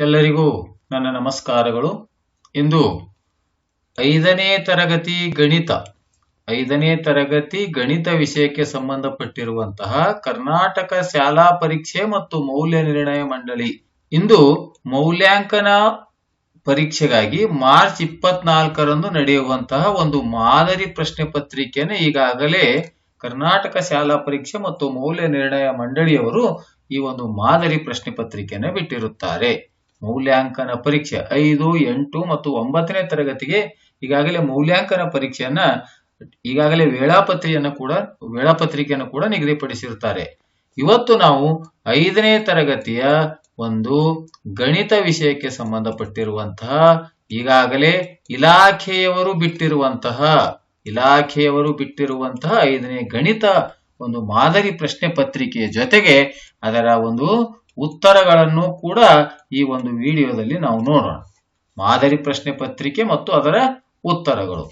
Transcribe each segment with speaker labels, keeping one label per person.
Speaker 1: ಎಲ್ಲರಿಗೂ ನನ್ನ ನಮಸ್ಕಾರಗಳು. ಇಂದು ಐದನೇ ತರಗತಿ ಗಣಿತ. ಐದನೇ ತರಗತಿ ಗಣಿತ ವಿಷಯಕ್ಕೆ ಸಂಬಂಧಪಟ್ಟಿರುವಂತಹ ಕರ್ನಾಟಕ ಶಾಲಾ ಪರೀಕ್ಷೆ ಮತ್ತು ಮೌಲ್ಯ ನಿರ್ಣಯ ಮಂಡಳಿ. ಇಂದು ಮೌಲ್ಯಾಂಕನ ಪರೀಕ್ಷೆಗಾಗಿ ಮಾರ್ಚ್ ಇಪ್ಪತ್ನಾಲ್ಕರಂದು ನಡೆಯುವಂತಹ ಒಂದು ಮಾದರಿ ಪ್ರಶ್ನೆ ಪತ್ರಿಕೆಯನ್ನು ಈಗಾಗಲೇ ಕರ್ನಾಟಕ ಶಾಲಾ ಪರೀಕ್ಷೆ ಮತ್ತು ಮೌಲ್ಯ ನಿರ್ಣಯ ಮಂಡಳಿಯವರು ಈ ಒಂದು ಮಾದರಿ ಪ್ರಶ್ನೆ ಪತ್ರಿಕೆಯನ್ನು ಬಿಟ್ಟಿರುತ್ತಾರೆ. ಮೌಲ್ಯಾಂಕನ ಪರೀಕ್ಷೆ ಐದು, ಎಂಟು ಮತ್ತು ಒಂಬತ್ತನೇ ತರಗತಿಗೆ ಈಗಾಗಲೇ ಮೌಲ್ಯಾಂಕನ ಪರೀಕ್ಷೆಯನ್ನ, ಈಗಾಗಲೇ ವೇಳಾಪತ್ರಿಯನ್ನು ಕೂಡ, ವೇಳಾಪತ್ರಿಕೆಯನ್ನು ಕೂಡ ನಿಗದಿಪಡಿಸಿರುತ್ತಾರೆ. ಇವತ್ತು ನಾವು ಐದನೇ ತರಗತಿಯ ಒಂದು ಗಣಿತ ವಿಷಯಕ್ಕೆ ಸಂಬಂಧಪಟ್ಟಿರುವಂತಹ ಈಗಾಗಲೇ ಇಲಾಖೆಯವರು ಬಿಟ್ಟಿರುವಂತಹ ಇಲಾಖೆಯವರು ಬಿಟ್ಟಿರುವಂತಹ ಐದನೇ ಗಣಿತ ಒಂದು ಮಾದರಿ ಪ್ರಶ್ನೆ ಪತ್ರಿಕೆಯ ಜೊತೆಗೆ ಅದರ ಒಂದು ಉತ್ತರಗಳನ್ನು ಕೂಡ ಈ ಒಂದು ವಿಡಿಯೋದಲ್ಲಿ ನಾವು ನೋಡೋಣ. ಮಾದರಿ ಪ್ರಶ್ನೆ ಪತ್ರಿಕೆ ಮತ್ತು ಅದರ ಉತ್ತರಗಳು.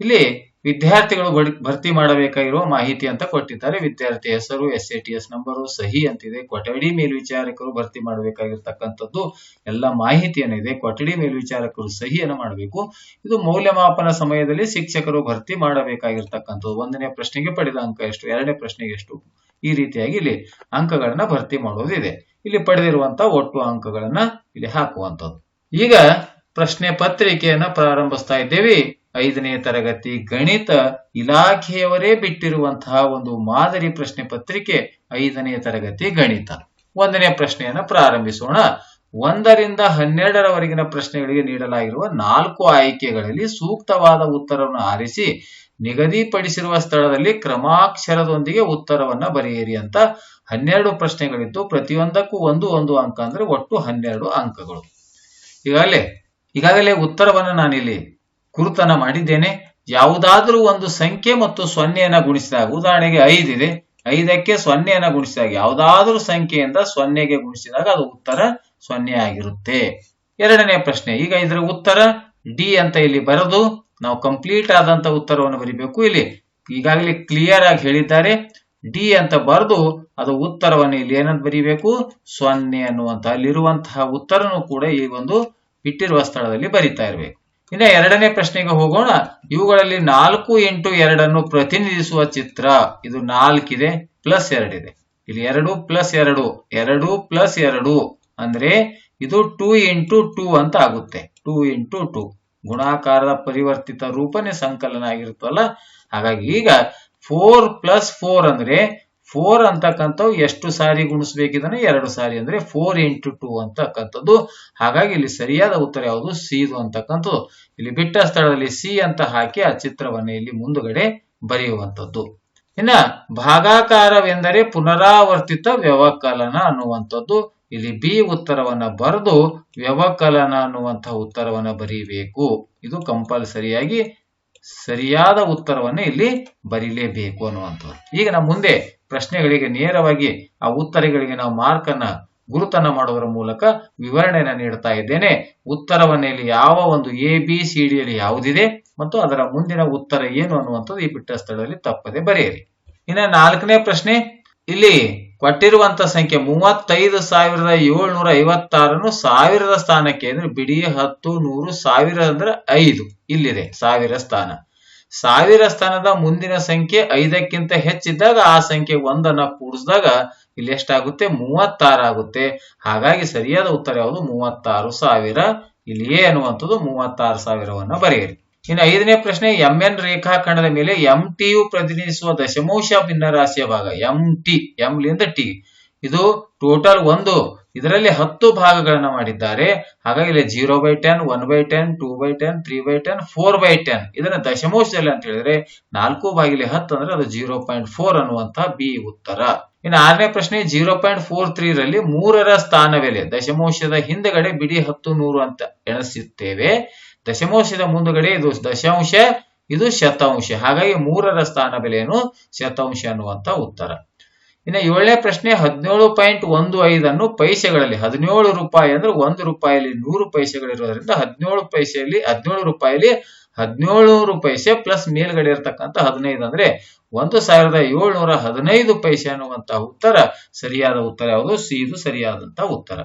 Speaker 1: ಇಲ್ಲಿ ವಿದ್ಯಾರ್ಥಿಗಳು ಭರ್ತಿ ಮಾಡಬೇಕಾಗಿರುವ ಮಾಹಿತಿ ಅಂತ ಕೊಟ್ಟಿದ್ದಾರೆ. ವಿದ್ಯಾರ್ಥಿ ಹೆಸರು S A T S number ಸಹಿ ಅಂತಿದೆ. ಕೊಠಡಿ ಮೇಲ್ವಿಚಾರಕರು ಭರ್ತಿ ಮಾಡಬೇಕಾಗಿರ್ತಕ್ಕಂಥದ್ದು ಎಲ್ಲ ಮಾಹಿತಿ ಏನಿದೆ ಕೊಠಡಿ ಮೇಲ್ವಿಚಾರಕರು ಸಹಿಯನ್ನು ಮಾಡಬೇಕು. ಇದು ಮೌಲ್ಯಮಾಪನ ಸಮಯದಲ್ಲಿ ಶಿಕ್ಷಕರು ಭರ್ತಿ ಮಾಡಬೇಕಾಗಿರ್ತಕ್ಕಂಥದ್ದು. ಒಂದನೇ ಪ್ರಶ್ನೆಗೆ ಪಡೆದ ಅಂಕ ಎಷ್ಟು? ಎರಡನೇ ಪ್ರಶ್ನೆಗೆ ಎಷ್ಟು? ಈ ರೀತಿಯಾಗಿ ಇಲ್ಲಿ ಅಂಕಗಳನ್ನ ಭರ್ತಿ ಮಾಡೋದಿದೆ ಇಲ್ಲಿ ಪಡೆದಿರುವಂತಹ ಒಟ್ಟು ಅಂಕಗಳನ್ನ ಇಲ್ಲಿ ಹಾಕುವಂಥದ್ದು. ಈಗ ಪ್ರಶ್ನೆ ಪತ್ರಿಕೆಯನ್ನ ಪ್ರಾರಂಭಿಸ್ತಾ ಇದ್ದೇವೆ. ಐದನೇ ತರಗತಿ ಗಣಿತ ಇಲಾಖೆಯವರೇ ಬಿಟ್ಟಿರುವಂತಹ ಒಂದು ಮಾದರಿ ಪ್ರಶ್ನೆ ಪತ್ರಿಕೆ, ಐದನೇ ತರಗತಿ ಗಣಿತ. ಒಂದನೇ ಪ್ರಶ್ನೆಯನ್ನ ಪ್ರಾರಂಭಿಸೋಣ. ಒಂದರಿಂದ ಹನ್ನೆರಡರವರೆಗಿನ ಪ್ರಶ್ನೆಗಳಿಗೆ ನೀಡಲಾಗಿರುವ ನಾಲ್ಕು ಆಯ್ಕೆಗಳಲ್ಲಿ ಸೂಕ್ತವಾದ ಉತ್ತರವನ್ನು ಆರಿಸಿ, ನಿಗದಿಪಡಿಸಿರುವ ಸ್ಥಳದಲ್ಲಿ ಕ್ರಮಾಕ್ಷರದೊಂದಿಗೆ ಉತ್ತರವನ್ನ ಬರೆಯಿರಿ ಅಂತ ಹನ್ನೆರಡು ಪ್ರಶ್ನೆಗಳಿತ್ತು. ಪ್ರತಿಯೊಂದಕ್ಕೂ ಒಂದು ಒಂದು ಅಂಕ ಅಂದ್ರೆ ಒಟ್ಟು ಹನ್ನೆರಡು ಅಂಕಗಳು. ಈಗಾಗಲೇ ಈಗಾಗಲೇ ಉತ್ತರವನ್ನು ನಾನಿಲ್ಲಿ ಗುರುತನ ಮಾಡಿದ್ದೇನೆ. ಯಾವುದಾದ್ರೂ ಒಂದು ಸಂಖ್ಯೆ ಮತ್ತು ಸೊನ್ನೆಯನ್ನ ಗುಣಿಸಿದಾಗ, ಉದಾಹರಣೆಗೆ ಐದಿದೆ ಐದಕ್ಕೆ ಸೊನ್ನೆಯನ್ನ ಗುಣಿಸಿದಾಗ, ಯಾವುದಾದ್ರೂ ಸಂಖ್ಯೆಯಿಂದ ಸೊನ್ನೆಗೆ ಗುಣಿಸಿದಾಗ ಅದು ಉತ್ತರ ಸೊನ್ನೆ ಆಗಿರುತ್ತೆ. ಎರಡನೇ ಪ್ರಶ್ನೆ, ಈಗ ಇದರ ಉತ್ತರ ಡಿ ಅಂತ ಇಲ್ಲಿ ಬರೆದು ನಾವು ಕಂಪ್ಲೀಟ್ ಆದಂತ ಉತ್ತರವನ್ನು ಬರಿಬೇಕು. ಇಲ್ಲಿ ಈಗಾಗಲೇ ಕ್ಲಿಯರ್ ಆಗಿ ಹೇಳಿದ್ದಾರೆ. ಡಿ ಅಂತ ಬರೆದು ಅದು ಉತ್ತರವನ್ನು ಇಲ್ಲಿ ಏನಂತ ಬರೀಬೇಕು? ಸೊನ್ನೆ ಅನ್ನುವಂತ. ಅಲ್ಲಿರುವಂತಹ ಉತ್ತರನು ಕೂಡ ಈ ಒಂದು ಇಟ್ಟಿರುವ ಸ್ಥಳದಲ್ಲಿ ಬರಿತಾ ಇರಬೇಕು. ಇನ್ನು ಎರಡನೇ ಪ್ರಶ್ನೆಗೆ ಹೋಗೋಣ. ಇವುಗಳಲ್ಲಿ ನಾಲ್ಕು ಎಂಟು ಎರಡನ್ನು ಪ್ರತಿನಿಧಿಸುವ ಚಿತ್ರ. ಇದು ನಾಲ್ಕಿದೆ ಪ್ಲಸ್ ಎರಡಿದೆ. ಇಲ್ಲಿ ಎರಡು ಪ್ಲಸ್ ಎರಡು ಎರಡು ಪ್ಲಸ್ ಎರಡು ಅಂದ್ರೆ ಇದು ಟೂ ಇಂಟು ಟೂ ಅಂತ ಆಗುತ್ತೆ. Two into two. ಗುಣಾಕಾರದ ಪರಿವರ್ತಿತ ರೂಪನೇ ಸಂಕಲನ ಆಗಿರುತ್ತಲ್ಲ? ಹಾಗಾಗಿ ಈಗ ಫೋರ್ ಪ್ಲಸ್ ಫೋರ್ ಅಂದ್ರೆ ಫೋರ್ ಅಂತಕ್ಕಂಥವು ಎಷ್ಟು ಸಾರಿ ಗುಣಿಸ್ಬೇಕಿದಾನೆ ಎರಡು ಸಾರಿ ಅಂದ್ರೆ ಫೋರ್ ಇಂಟು ಟೂ ಅಂತಕ್ಕಂಥದ್ದು. ಹಾಗಾಗಿ ಇಲ್ಲಿ ಸರಿಯಾದ ಉತ್ತರ ಯಾವುದು? ಸಿದು ಅಂತಕ್ಕಂಥದ್ದು. ಇಲ್ಲಿ ಬಿಟ್ಟ ಸ್ಥಳದಲ್ಲಿ ಸಿ ಅಂತ ಹಾಕಿ ಆ ಚಿತ್ರವನ್ನು ಇಲ್ಲಿ ಮುಂದುಗಡೆ ಬರೆಯುವಂಥದ್ದು. ಇನ್ನ ಭಾಗಾಕಾರವೆಂದರೆ ಪುನರಾವರ್ತಿತ ವ್ಯವಕಲನ ಅನ್ನುವಂಥದ್ದು. ಇಲ್ಲಿ ಬಿ ಉತ್ತರವನ್ನ ಬರೆದು ವ್ಯವಕಲನ ಅನ್ನುವಂತಹ ಉತ್ತರವನ್ನ ಬರೀಬೇಕು. ಇದು ಕಂಪಲ್ಸರಿಯಾಗಿ ಸರಿಯಾದ ಉತ್ತರವನ್ನು ಇಲ್ಲಿ ಬರೀಲೇಬೇಕು ಅನ್ನುವಂಥದ್ದು ಈಗ ನಾವು ಮುಂದೆ ಪ್ರಶ್ನೆಗಳಿಗೆ ನೇರವಾಗಿ ಆ ಉತ್ತರಗಳಿಗೆ ನಾವು ಮಾರ್ಕನ್ನ ಗುರುತನ್ನ ಮಾಡುವುದರ ಮೂಲಕ ವಿವರಣೆಯನ್ನು ನೀಡ್ತಾ ಇದ್ದೇನೆ. ಉತ್ತರವನ್ನ ಇಲ್ಲಿ ಯಾವ ಒಂದು ಎ ಬಿ ಸಿ ಡಿಯಲ್ಲಿ ಯಾವುದಿದೆ ಮತ್ತು ಅದರ ಮುಂದಿನ ಉತ್ತರ ಏನು ಅನ್ನುವಂಥದ್ದು ಈ ಬಿಟ್ಟ ಸ್ಥಳದಲ್ಲಿ ತಪ್ಪದೆ ಬರೆಯಿರಿ. ಇನ್ನ ನಾಲ್ಕನೇ ಪ್ರಶ್ನೆ, ಇಲ್ಲಿ ಕೊಟ್ಟಿರುವಂತ ಸಂಖ್ಯೆ ಮೂವತ್ತೈದು ಸಾವಿರದ ಏಳ್ನೂರ ಐವತ್ತಾರನ್ನು ಸಾವಿರದ ಸ್ಥಾನಕ್ಕೆ ಅಂದ್ರೆ ಬಿಡಿ ಹತ್ತು ನೂರು ಸಾವಿರ ಅಂದ್ರೆ ಐದು ಇಲ್ಲಿದೆ ಸಾವಿರ ಸ್ಥಾನ. ಸಾವಿರ ಸ್ಥಾನದ ಮುಂದಿನ ಸಂಖ್ಯೆ ಐದಕ್ಕಿಂತ ಹೆಚ್ಚಿದ್ದಾಗ ಆ ಸಂಖ್ಯೆ ಒಂದನ್ನ ಕೂಡಿಸಿದಾಗ ಇಲ್ಲಿ ಎಷ್ಟಾಗುತ್ತೆ? ಮೂವತ್ತಾರು ಆಗುತ್ತೆ. ಹಾಗಾಗಿ ಸರಿಯಾದ ಉತ್ತರ ಯಾವುದು? ಮೂವತ್ತಾರು ಸಾವಿರ. ಇಲ್ಲಿ ಎ ಅನ್ನುವಂಥದ್ದು ಮೂವತ್ತಾರು ಸಾವಿರವನ್ನ ಬರೆಯಿರಿ. ಇನ್ನು ಐದನೇ ಪ್ರಶ್ನೆ ಎಂ ಎನ್ ರೇಖಾಖಂಡದ ಮೇಲೆ ಎಂ ಟಿ ಯು ಪ್ರತಿನಿಧಿಸುವ ದಶಮಾಂಶ ಭಿನ್ನರಾಶಿಯ ಭಾಗ ಎಂ ಟಿ ಎಂ ಲಿಂದ ಟಿ ಇದು ಟೋಟಲ್ ಒಂದು. ಇದರಲ್ಲಿ ಹತ್ತು ಭಾಗಗಳನ್ನ ಮಾಡಿದ್ದಾರೆ. ಹಾಗಾಗಿ ಇಲ್ಲಿ zero by ten one by ten two by ten three by ten four by ten ಇದನ್ನ ದಶಮಾಂಶದಲ್ಲಿ ಅಂತ ಹೇಳಿದ್ರೆ ನಾಲ್ಕು ಬಾಗಿಲಿ ಹತ್ತು ಅಂದ್ರೆ ಅದು ಜೀರೋ ಪಾಯಿಂಟ್ ಫೋರ್ ಅನ್ನುವಂತಹ ಬಿ ಉತ್ತರ. ಇನ್ನು ಆರನೇ ಪ್ರಶ್ನೆ ಜೀರೋ ಪಾಯಿಂಟ್ ಫೋರ್ ತ್ರೀ ರಲ್ಲಿ ಮೂರರ ಸ್ಥಾನವೆಲೆ ದಶಮಾಂಶದ ಹಿಂದಗಡೆ ಬಿಡಿ ಹತ್ತು ನೂರು ಅಂತ ಎಣಿಸುತ್ತೇವೆ. ದಶಮಾಂಶದ ಮುಂದುಗಡೆ ಇದು ದಶಾಂಶ ಇದು ಶತಾಂಶ ಹಾಗಾಗಿ ಮೂರರ ಸ್ಥಾನ ಬೆಲೆಯನ್ನು ಶತಾಂಶ ಅನ್ನುವಂತ ಉತ್ತರ ಇನ್ನು ಏಳನೇ ಪ್ರಶ್ನೆ, ಹದಿನೇಳು ಪಾಯಿಂಟ್ ಒಂದು ಐದನ್ನು ಪೈಸೆಗಳಲ್ಲಿ, ಹದಿನೇಳು ರೂಪಾಯಿ ಅಂದ್ರೆ ಒಂದು ರೂಪಾಯಿಲಿ ನೂರು ಪೈಸೆಗಳಿರೋದ್ರಿಂದ ಹದಿನೇಳು ಪೈಸೆಯಲ್ಲಿ, ಹದಿನೇಳು ರೂಪಾಯಿಲಿ ಹದಿನೇಳು ಪೈಸೆ ಪ್ಲಸ್ ಮೇಲ್ಗಡೆ ಇರತಕ್ಕಂತ ಹದಿನೈದು ಅಂದ್ರೆ ಒಂದು ಸಾವಿರದ ಏಳ್ನೂರ ಹದಿನೈದು ಪೈಸೆ ಅನ್ನುವಂತಹ ಉತ್ತರ, ಸರಿಯಾದ ಉತ್ತರ ಯಾವುದು? ಸಿ, ಇದು ಸರಿಯಾದಂತಹ ಉತ್ತರ.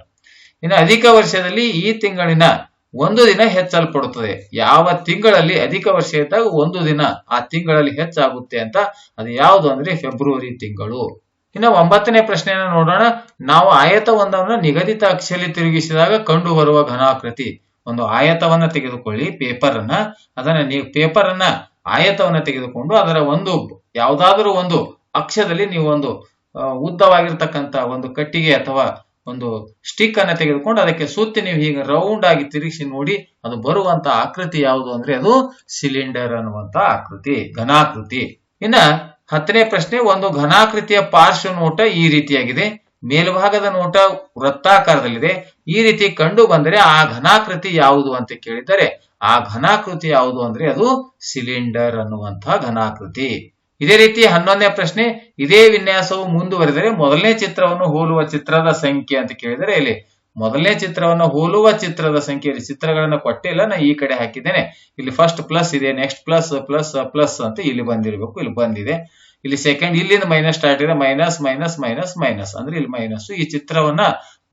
Speaker 1: ಇನ್ನು ಅಧಿಕ ವರ್ಷದಲ್ಲಿ ಈ ತಿಂಗಳಿನ ಒಂದು ದಿನ ಹೆಚ್ಚಲ್ಪಡುತ್ತದೆ. ಯಾವ ತಿಂಗಳಲ್ಲಿ ಅಧಿಕ ವರ್ಷ ಇದ್ದಾಗ ಒಂದು ದಿನ ಆ ತಿಂಗಳಲ್ಲಿ ಹೆಚ್ಚಾಗುತ್ತೆ ಅಂತ ಅದು ಯಾವುದು ಅಂದ್ರೆ ಫೆಬ್ರವರಿ ತಿಂಗಳು. ಇನ್ನು ಒಂಬತ್ತನೇ ಪ್ರಶ್ನೆಯನ್ನ ನೋಡೋಣ. ನಾವು ಆಯತವೊಂದನ್ನು ನಿಗದಿತ ಅಕ್ಷರಲ್ಲಿ ತಿರುಗಿಸಿದಾಗ ಕಂಡು ಬರುವ ಘನಾಕೃತಿ. ಒಂದು ಆಯತವನ್ನ ತೆಗೆದುಕೊಳ್ಳಿ ಪೇಪರ್ ಅನ್ನ ಅದನ್ನ ನೀವು ಪೇಪರ್ ಅನ್ನ ಆಯತವನ್ನ ತೆಗೆದುಕೊಂಡು ಅದರ ಒಂದು ಯಾವುದಾದ್ರೂ ಒಂದು ಅಕ್ಷದಲ್ಲಿ ನೀವು ಒಂದು ಉದ್ದವಾಗಿರ್ತಕ್ಕಂತ ಒಂದು ಕಟ್ಟಿಗೆ ಅಥವಾ ಒಂದು ಸ್ಟಿಕ್ ಅನ್ನ ತೆಗೆದುಕೊಂಡು ಅದಕ್ಕೆ ಸುತ್ತಿ ನೀವು ಹೀಗೆ ರೌಂಡ್ ಆಗಿ ತಿರುಗಿಸಿ ನೋಡಿ, ಅದು ಬರುವಂತ ಆಕೃತಿ ಯಾವುದು ಅಂದ್ರೆ ಅದು ಸಿಲಿಂಡರ್ ಅನ್ನುವಂತ ಆಕೃತಿ, ಘನಾಕೃತಿ. ಇನ್ನ ಹತ್ತನೇ ಪ್ರಶ್ನೆ, ಒಂದು ಘನಾಕೃತಿಯ ಪಾರ್ಶ್ವ ನೋಟ ಈ ರೀತಿಯಾಗಿದೆ. ಮೇಲ್ಭಾಗದ ನೋಟ ವೃತ್ತಾಕಾರದಲ್ಲಿದೆ. ಈ ರೀತಿ ಕಂಡು ಬಂದರೆ ಆ ಘನಾಕೃತಿ ಯಾವುದು ಅಂತ ಕೇಳಿದರೆ, ಆ ಘನಾಕೃತಿ ಯಾವುದು ಅಂದ್ರೆ ಅದು ಸಿಲಿಂಡರ್ ಅನ್ನುವಂತಹ ಘನಾಕೃತಿ. ಇದೇ ರೀತಿ ಹನ್ನೊಂದನೇ ಪ್ರಶ್ನೆ, ಇದೇ ವಿನ್ಯಾಸವು ಮುಂದುವರೆದರೆ ಮೊದಲನೇ ಚಿತ್ರವನ್ನು ಹೋಲುವ ಚಿತ್ರದ ಸಂಖ್ಯೆ ಅಂತ ಕೇಳಿದರೆ ಇಲ್ಲಿ ಮೊದಲನೇ ಚಿತ್ರವನ್ನು ಹೋಲುವ ಚಿತ್ರದ ಸಂಖ್ಯೆ ಚಿತ್ರಗಳನ್ನ ಕೊಟ್ಟಿಲ್ಲ, ನಾ ಈ ಕಡೆ ಹಾಕಿದ್ದೇನೆ. ಇಲ್ಲಿ ಫಸ್ಟ್ ಪ್ಲಸ್ ಇದೆ ನೆಕ್ಸ್ಟ್ ಪ್ಲಸ್ ಪ್ಲಸ್ ಪ್ಲಸ್ ಅಂತ ಇಲ್ಲಿ ಬಂದಿರಬೇಕು, ಇಲ್ಲಿ ಬಂದಿದೆ. ಇಲ್ಲಿ ಸೆಕೆಂಡ್ ಇಲ್ಲಿಂದ ಮೈನಸ್ ಸ್ಟಾರ್ಟ್ ಇದೆ ಮೈನಸ್ ಮೈನಸ್ ಮೈನಸ್ ಮೈನಸ್ ಅಂದ್ರೆ ಇಲ್ಲಿ ಮೈನಸ್ ಈ ಚಿತ್ರವನ್ನ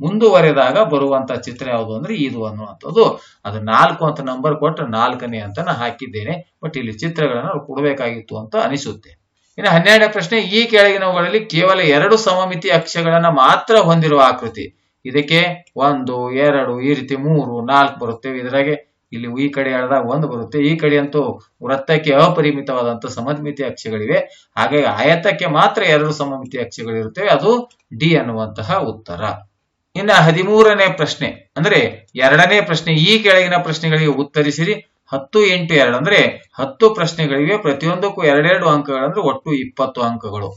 Speaker 1: ಮುಂದುವರೆದಾಗ ಬರುವಂತ ಚಿತ್ರ ಯಾವುದು ಅಂದ್ರೆ ಇದು ಅನ್ನುವಂಥದ್ದು. ಅದು ನಾಲ್ಕು ಅಂತ ನಂಬರ್ ಕೊಟ್ಟರೆ ನಾಲ್ಕನೇ ಅಂತ ನಾನು ಹಾಕಿದ್ದೇನೆ. ಬಟ್ ಇಲ್ಲಿ ಚಿತ್ರಗಳನ್ನು ಕೊಡಬೇಕಾಗಿತ್ತು ಅಂತ ಅನಿಸುತ್ತೆ. ಇನ್ನು ಹನ್ನೆರಡನೇ ಪ್ರಶ್ನೆ, ಈ ಕೆಳಗಿನವುಗಳಲ್ಲಿ ಕೇವಲ ಎರಡು ಸಮಮಿತಿ ಅಕ್ಷಗಳನ್ನ ಮಾತ್ರ ಹೊಂದಿರುವ ಆಕೃತಿ. ಇದಕ್ಕೆ ಒಂದು, ಎರಡು, ಈ ರೀತಿ ಮೂರು, ನಾಲ್ಕು ಬರುತ್ತೆ ಇದರಾಗೆ. ಇಲ್ಲಿ ಈ ಕಡೆ ಎಳೆದಾಗ ಒಂದು ಬರುತ್ತೆ. ಈ ಕಡೆ ಅಂತೂ ವೃತ್ತಕ್ಕೆ ಅಪರಿಮಿತವಾದಂತಹ ಸಮಮಿತಿ ಅಕ್ಷಗಳಿವೆ ಹಾಗಾಗಿ ಆಯತಕ್ಕೆ ಮಾತ್ರ ಎರಡು ಸಮಮಿತಿ ಅಕ್ಷಗಳಿರುತ್ತವೆ ಅದು ಡಿ ಅನ್ನುವಂತಹ ಉತ್ತರ. ಇನ್ನ ಹದಿಮೂರನೇ ಪ್ರಶ್ನೆ, ಅಂದ್ರೆ ಎರಡನೇ ಪ್ರಶ್ನೆ, ಈ ಕೆಳಗಿನ ಪ್ರಶ್ನೆಗಳಿಗೆ ಉತ್ತರಿಸಿರಿ. ಹತ್ತು ಎಂಟು ಎರಡು, ಅಂದ್ರೆ ಹತ್ತು ಪ್ರಶ್ನೆಗಳಿವೆ, ಪ್ರತಿಯೊಂದಕ್ಕೂ ಎರಡೆರಡು ಅಂಕಗಳಂದ್ರೆ ಒಟ್ಟು ಇಪ್ಪತ್ತು ಅಂಕಗಳು.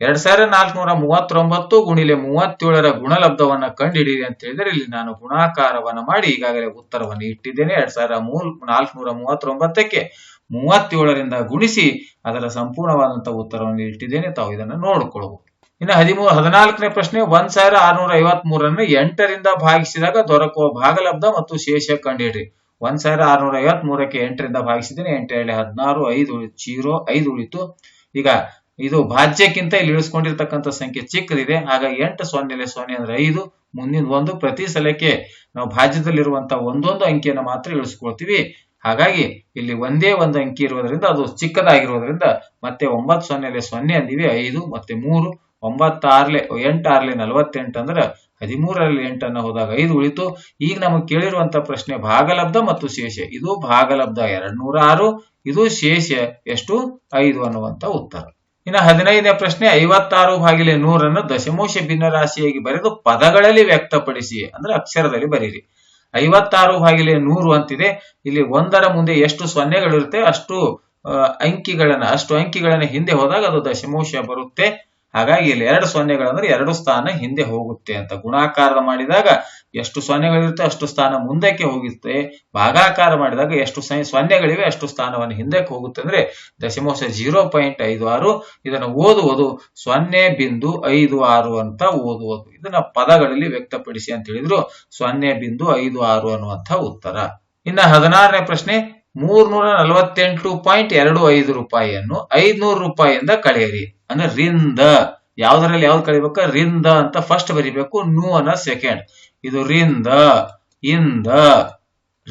Speaker 1: ಎರಡ್ ಸಾವಿರದ ನಾಲ್ಕುನೂರ ಮೂವತ್ತೊಂಬತ್ತು ಗುಣಿಲೆ ಮೂವತ್ತೇಳರ ಗುಣಲಬ್ಧವನ್ನ ಕಂಡುಹಿಡಿಯಿರಿ ಅಂತ ಹೇಳಿದ್ರೆ ಇಲ್ಲಿ ನಾನು ಗುಣಾಕಾರವನ್ನ ಮಾಡಿ ಈಗಾಗಲೇ ಉತ್ತರವನ್ನು ಇಟ್ಟಿದ್ದೇನೆ. ಎರಡ್ ಸಾವಿರದ ಮೂರ್ ನಾಲ್ಕುನೂರ ಮೂವತ್ತೊಂಬತ್ತಕ್ಕೆ ಮೂವತ್ತೇಳರಿಂದ ಗುಣಿಸಿ ಅದರ ಸಂಪೂರ್ಣವಾದಂತಹ ಉತ್ತರವನ್ನು ಇಟ್ಟಿದ್ದೇನೆ. ತಾವು ಇದನ್ನು ನೋಡಿಕೊಳ್ಳಬಹುದು ಇನ್ನು ಹದಿಮೂರು, ಹದಿನಾಲ್ಕನೇ ಪ್ರಶ್ನೆ, ಒಂದ್ ಸಾವಿರ ಆರ್ನೂರ ಐವತ್ ಮೂರನ್ನು ಎಂಟರಿಂದ ಭಾಗಿಸಿದಾಗ ದೊರಕುವ ಭಾಗಲಬ್ಧ ಮತ್ತು ಶೇಷ ಕಂಡುಹಿಡ್ರಿ ಒಂದ್ ಸಾವಿರ ಆರ್ನೂರ ಐವತ್ ಮೂರಕ್ಕೆ ಎಂಟರಿಂದ ಭಾಗಿಸಿದ್ರೆ ಎಂಟು ಹೇಳಿ ಹದಿನಾರು, ಐದು ಜೀರೋ, ಐದು ಉಳಿತು. ಈಗ ಇದು ಭಾಜ್ಯಕ್ಕಿಂತ ಇಲ್ಲಿ ಇಳಿಸ್ಕೊಂಡಿರ್ತಕ್ಕಂಥ ಸಂಖ್ಯೆ ಚಿಕ್ಕದಿದೆ. ಆಗ ಎಂಟು ಸೊನ್ನೆ ಸೊನ್ನೆ ಅಂದ್ರೆ ಐದು, ಮುಂದಿನ ಒಂದು ಪ್ರತಿ ಸಲಕ್ಕೆ ನಾವು ಭಾಜ್ಯದಲ್ಲಿರುವಂತಹ ಒಂದೊಂದು ಅಂಕಿಯನ್ನು ಮಾತ್ರ ಇಳಿಸ್ಕೊಳ್ತೀವಿ. ಹಾಗಾಗಿ ಇಲ್ಲಿ ಒಂದೇ ಒಂದು ಅಂಕಿ ಇರುವುದರಿಂದ ಅದು ಚಿಕ್ಕದಾಗಿರುವುದರಿಂದ ಮತ್ತೆ ಒಂಬತ್ತು ಸೊನ್ನೆಲೆ ಸೊನ್ನೆ ಅಂದಿವಿ, ಐದು ಮತ್ತೆ ಮೂರು ಒಂಬತ್ತಾರ್ಲೆ, ಎಂಟಾರ್ಲೆ ನಲವತ್ತೆಂಟು ಅಂದ್ರೆ ಹದಿಮೂರರಲ್ಲಿ ಎಂಟನ್ನು ಹೋದಾಗ ಐದು ಉಳಿತು. ಈಗ ನಮಗೆ ಕೇಳಿರುವಂತ ಪ್ರಶ್ನೆ ಭಾಗಲಬ್ಧ ಮತ್ತು ಶೇಷ ಇದು ಭಾಗಲಬ್ಧ ಎರಡ್ ನೂರ ಆರು ಇದು ಶೇಷ ಎಷ್ಟು? ಐದು ಅನ್ನುವಂತ ಉತ್ತರ. ಇನ್ನು ಹದಿನೈದನೇ ಪ್ರಶ್ನೆ, ಐವತ್ತಾರು ಭಾಗಿಲೆ ನೂರನ್ನು ದಶಮೋಶ ಭಿನ್ನರಾಶಿಯಾಗಿ ಬರೆದು ಪದಗಳಲ್ಲಿ ವ್ಯಕ್ತಪಡಿಸಿ ಅಂದ್ರೆ ಅಕ್ಷರದಲ್ಲಿ ಬರೀರಿ. ಐವತ್ತಾರು ಭಾಗಿಲೆ ನೂರು ಅಂತಿದೆ. ಇಲ್ಲಿ ಒಂದರ ಮುಂದೆ ಎಷ್ಟು ಸೊನ್ನೆಗಳಿರುತ್ತೆ, ಅಷ್ಟು ಅಂಕಿಗಳನ್ನ ಅಷ್ಟು ಅಂಕಿಗಳನ್ನ ಹಿಂದೆ ಹೋದಾಗ ಅದು ದಶಮೋಶ ಬರುತ್ತೆ. ಹಾಗಾಗಿ ಇಲ್ಲಿ ಎರಡು ಸೊನ್ನೆಗಳಂದ್ರೆ ಎರಡು ಸ್ಥಾನ ಹಿಂದೆ ಹೋಗುತ್ತೆ ಅಂತ. ಗುಣಾಕಾರ ಮಾಡಿದಾಗ ಎಷ್ಟು ಸೊನ್ನೆಗಳಿರುತ್ತೆ ಅಷ್ಟು ಸ್ಥಾನ ಮುಂದಕ್ಕೆ ಹೋಗುತ್ತೆ. ಭಾಗಾಕಾರ ಮಾಡಿದಾಗ ಎಷ್ಟು ಸೊನ್ನೆ- ಸೊನ್ನೆಗಳಿವೆ ಅಷ್ಟು ಸ್ಥಾನವನ್ನು ಹಿಂದಕ್ಕೆ ಹೋಗುತ್ತೆ ಅಂದ್ರೆ ದಶಮಾಂಶ ಜೀರೋ ಪಾಯಿಂಟ್ ಐದು ಆರು ಇದನ್ನು ಓದುವುದು ಸೊನ್ನೆ ಬಿಂದು ಐದು ಆರು ಅಂತ ಓದುವುದು. ಇದನ್ನ ಪದಗಳಲ್ಲಿ ವ್ಯಕ್ತಪಡಿಸಿ ಅಂತ ಹೇಳಿದ್ರು ಸೊನ್ನೆ ಬಿಂದು ಐದು ಆರು ಅನ್ನುವಂಥ ಉತ್ತರ. ಇನ್ನ ಹದಿನಾರನೇ ಪ್ರಶ್ನೆ ಮೂರ್ನೂರ ನಲವತ್ತೆಂಟು ಪಾಯಿಂಟ್ ಎರಡು ಐದು ರೂಪಾಯಿಯನ್ನು ಐದ್ನೂರು ರೂಪಾಯಿಯಿಂದ ಕಳೆಯಿರಿ. ಅಂದ್ರೆ ರಿಂದ. ಯಾವ್ದ್ರಲ್ಲಿ ಯಾವ್ದು ಕಳಿಬೇಕ? ರಿಂದ ಅಂತ ಫಸ್ಟ್ ಬರಿಬೇಕು, ನೂ ಅನ್ನ ಸೆಕೆಂಡ್ ಇದು ರಿಂದ, ಇಂದ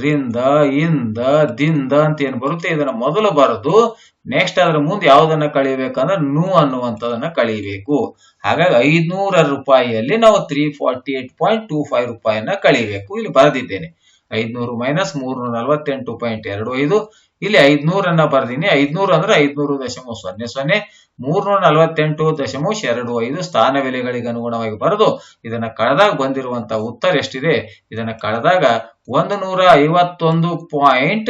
Speaker 1: ರಿಂದ, ಇಂದ, ದಿಂದ ಅಂತ ಏನ್ ಬರುತ್ತೆ? ಇದನ್ನ ಮೊದಲು ಬರೆದು ನೆಕ್ಸ್ಟ್ ಅದರ ಮುಂದೆ ಯಾವ್ದನ್ನ ಕಳಿಬೇಕಂದ್ರೆ ನೂ ಅನ್ನುವಂಥದನ್ನ ಕಳಿಬೇಕು. ಹಾಗಾಗಿ ಐದ್ನೂರ ರೂಪಾಯಿಯಲ್ಲಿ ನಾವು three forty eight point two five ರೂಪಾಯಿಯನ್ನ ಕಳಿಬೇಕು. ಇಲ್ಲಿ ಬರೆದಿದ್ದೇನೆ. ಐದ್ನೂರು ಮೈನಸ್ ಮೂರ್ನೂರ ನಲವತ್ತೆಂಟು ಪಾಯಿಂಟ್ ಎರಡು ಐದು. ಇಲ್ಲಿ ಐದ್ನೂರನ್ನ ಬರ್ದೀನಿ. ಐದ್ನೂರ ಅಂದ್ರೆ ಐದ್ನೂರು ದಶಮ ಸೊನ್ನೆ ಸೊನ್ನೆ, ಮೂರ್ನೂರ ನಲವತ್ತೆಂಟು ದಶಮಾಂಶ ಎರಡು ಐದು ಸ್ಥಾನ ಬೆಲೆಗಳಿಗೆ ಅನುಗುಣವಾಗಿ ಬರೆದು ಇದನ್ನ ಕಳೆದಾಗ ಬಂದಿರುವಂತ ಉತ್ತರ ಎಷ್ಟಿದೆ? ಇದನ್ನ ಕಳೆದಾಗ ಒಂದು ನೂರ ಐವತ್ತೊಂದು ಪಾಯಿಂಟ್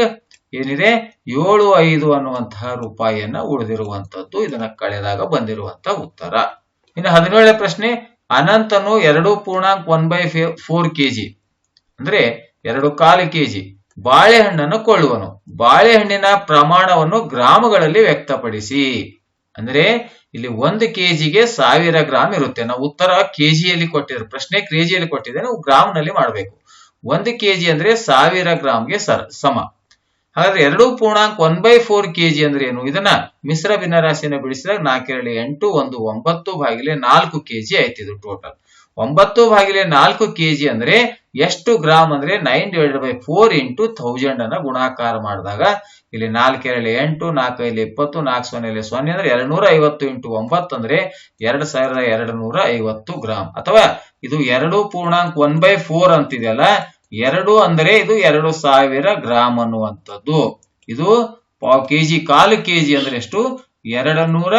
Speaker 1: ಏನಿದೆ? ಏಳು ಐದು ಅನ್ನುವಂತಹ ರೂಪಾಯಿಯನ್ನ ಉಳಿದಿರುವಂತದ್ದು ಇದನ್ನ ಕಳೆದಾಗ ಬಂದಿರುವಂತಹ ಉತ್ತರ. ಇನ್ನು ಹದಿನೇಳನೇ ಪ್ರಶ್ನೆ, ಅನಂತನು ಎರಡು ಪೂರ್ಣಾಂಕ ಒನ್ ಬೈ ಫೋರ್ ಕೆಜಿ ಅಂದ್ರೆ ಎರಡು ಕಾಲು ಕೆಜಿ ಬಾಳೆಹಣ್ಣನ್ನು ಕೊಳ್ಳುವನು. ಬಾಳೆಹಣ್ಣಿನ ಪ್ರಮಾಣವನ್ನು ಗ್ರಾಮಗಳಲ್ಲಿ ವ್ಯಕ್ತಪಡಿಸಿ. ಅಂದ್ರೆ ಇಲ್ಲಿ ಒಂದು ಕೆಜಿಗೆ ಸಾವಿರ ಗ್ರಾಮ್ ಇರುತ್ತೆ. ನಾವು ಉತ್ತರ ಕೆಜಿಯಲ್ಲಿ ಕೊಟ್ಟಿದ್ರು, ಪ್ರಶ್ನೆ ಕೆಜಿಯಲ್ಲಿ ಕೊಟ್ಟಿದೆ ನಾವು ಗ್ರಾಮ್ನಲ್ಲಿ ಮಾಡಬೇಕು. ಒಂದು ಕೆಜಿ ಅಂದ್ರೆ ಸಾವಿರ ಗ್ರಾಮ್ಗೆ ಸಮ. ಹಾಗಾದ್ರೆ ಎರಡು ಪೂರ್ಣಾಂಕ ಒನ್ ಬೈ ಫೋರ್ ಕೆಜಿ ಅಂದ್ರೆ ಏನು? ಇದನ್ನ ಮಿಶ್ರ ಭಿನ್ನರಾಶಿಯನ್ನು ಬಿಡಿಸಿದಾಗ ನಾಲ್ಕೆರಡು ಎಂಟು ಒಂದು ಒಂಬತ್ತು ಬಾಗಿಲೆ ನಾಲ್ಕು ಕೆಜಿ ಆಯ್ತು ಇದು ಟೋಟಲ್ ಒಂಬತ್ತು ಭಾಗಿಲೆ ನಾಲ್ಕು ಕೆಜಿ ಅಂದ್ರೆ ಎಷ್ಟು ಗ್ರಾಮ್ ಅಂದ್ರೆ nine divided by four into thousand ಅನ್ನ ಗುಣಾಕಾರ ಮಾಡಿದಾಗ ಇಲ್ಲಿ ನಾಲ್ಕು ಎರಡು ಎಂಟು, ನಾಲ್ಕು ಇಲ್ಲಿ ಇಪ್ಪತ್ತು, ನಾಲ್ಕು ಸೊನ್ನೆಲಿ ಸೊನ್ನೆ ಅಂದ್ರೆ ಎರಡ್ ನೂರ ಐವತ್ತು ಇಂಟು ಒಂಬತ್ತು ಅಂದ್ರೆ ಎರಡು ಸಾವಿರದ ಎರಡು ನೂರ ಐವತ್ತು ಗ್ರಾಮ್. ಅಥವಾ ಇದು ಎರಡು ಪೂರ್ಣಾಂಕ ಒನ್ ಬೈ ಫೋರ್ ಅಂತಿದೆಯಲ್ಲ, ಎರಡು ಅಂದ್ರೆ ಇದು ಎರಡು ಸಾವಿರ ಗ್ರಾಮ್ ಅನ್ನುವಂಥದ್ದು. ಇದು ಕೆಜಿ, ಕಾಲು ಕೆಜಿ ಅಂದ್ರೆ ಎಷ್ಟು? ಎರಡು ನೂರ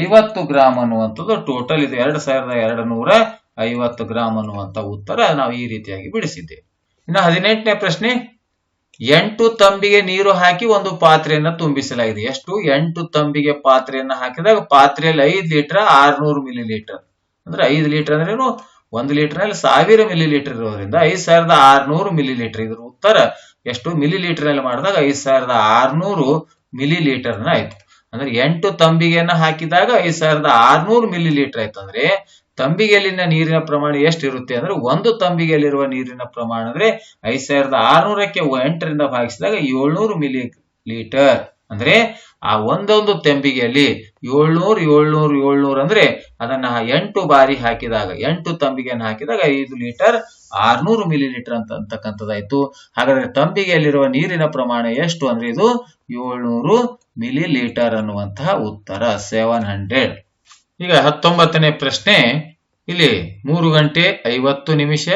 Speaker 1: ಐವತ್ತು ಗ್ರಾಮ್ ಅನ್ನುವಂಥದ್ದು ಟೋಟಲ್ ಇದು. ಎರಡು ಸಾವಿರದ ಎರಡು ನೂರ ಐವತ್ತು ಗ್ರಾಮ್ ಅನ್ನುವಂಥ ಉತ್ತರ ನಾವು ಈ ರೀತಿಯಾಗಿ ಬಿಡಿಸಿದ್ದೇವೆ. ಇನ್ನು ಹದಿನೆಂಟನೇ ಪ್ರಶ್ನೆ, ಎಂಟು ತಂಬಿಗೆ ನೀರು ಹಾಕಿ ಒಂದು ಪಾತ್ರೆಯನ್ನ ತುಂಬಿಸಲಾಗಿದೆ. ಎಷ್ಟು? ಎಂಟು ತಂಬಿಗೆ ಪಾತ್ರೆಯನ್ನ ಹಾಕಿದಾಗ ಪಾತ್ರೆಯಲ್ಲಿ ಐದು ಲೀಟರ್ ಆರ್ನೂರು ಮಿಲಿ ಲೀಟರ್ ಅಂದ್ರೆ ಐದು ಲೀಟರ್ ಅಂದ್ರೆ ಏನು? ಒಂದು ಲೀಟರ್ನಲ್ಲಿ ಸಾವಿರ ಮಿಲಿ ಲೀಟರ್ ಇರೋದ್ರಿಂದ ಐದ್ ಸಾವಿರದ ಆರ್ನೂರು ಮಿಲಿ ಲೀಟರ್ ಇದ್ರ ಉತ್ತರ. ಎಷ್ಟು? ಮಿಲಿ ಲೀಟರ್ನಲ್ಲಿ ಮಾಡಿದಾಗ ಐದ್ ಸಾವಿರದ ಆರ್ನೂರು ಮಿಲಿ ಲೀಟರ್ ಆಯ್ತು. ಅಂದ್ರೆ ಎಂಟು ತಂಬಿಗೆಯನ್ನ ಹಾಕಿದಾಗ ಐದ್ ಸಾವಿರದ ಆರ್ನೂರು ಮಿಲಿ ಲೀಟರ್ ಆಯ್ತು. ಅಂದ್ರೆ ತಂಬಿಗೆಯಲ್ಲಿನ ನೀರಿನ ಪ್ರಮಾಣ ಎಷ್ಟು ಇರುತ್ತೆ ಅಂದ್ರೆ ಒಂದು ತಂಬಿಗೆಯಲ್ಲಿರುವ ನೀರಿನ ಪ್ರಮಾಣ ಅಂದ್ರೆ ಐದ್ ಸಾವಿರದ ಆರ್ನೂರಕ್ಕೆ ಎಂಟರಿಂದ ಭಾಗಿಸಿದಾಗ ಏಳ್ನೂರು ಮಿಲಿ ಲೀಟರ್ ಅಂದ್ರೆ ಆ ಒಂದೊಂದು ತಂಬಿಗೆಯಲ್ಲಿ ಏಳ್ನೂರು ಏಳ್ನೂರು ಏಳ್ನೂರು ಅಂದ್ರೆ ಅದನ್ನ ಎಂಟು ಬಾರಿ ಹಾಕಿದಾಗ, ಎಂಟು ತಂಬಿಗೆಯನ್ನು ಹಾಕಿದಾಗ ಐದು ಲೀಟರ್ ಆರ್ನೂರು ಮಿಲಿ ಲೀಟರ್ ಅಂತ ಅಂತಕ್ಕಂಥದ್ದಾಯ್ತು. ಹಾಗಾದ್ರೆ ತಂಬಿಗೆಯಲ್ಲಿರುವ ನೀರಿನ ಪ್ರಮಾಣ ಎಷ್ಟು ಅಂದ್ರೆ ಇದು ಏಳ್ನೂರು ಮಿಲಿ ಲೀಟರ್ ಅನ್ನುವಂತಹ ಉತ್ತರ ಸೆವೆನ್ ಹಂಡ್ರೆಡ್ ಈಗ ಹತ್ತೊಂಬತ್ತನೇ ಪ್ರಶ್ನೆ. ಇಲ್ಲಿ ಮೂರು ಗಂಟೆ ಐವತ್ತು ನಿಮಿಷ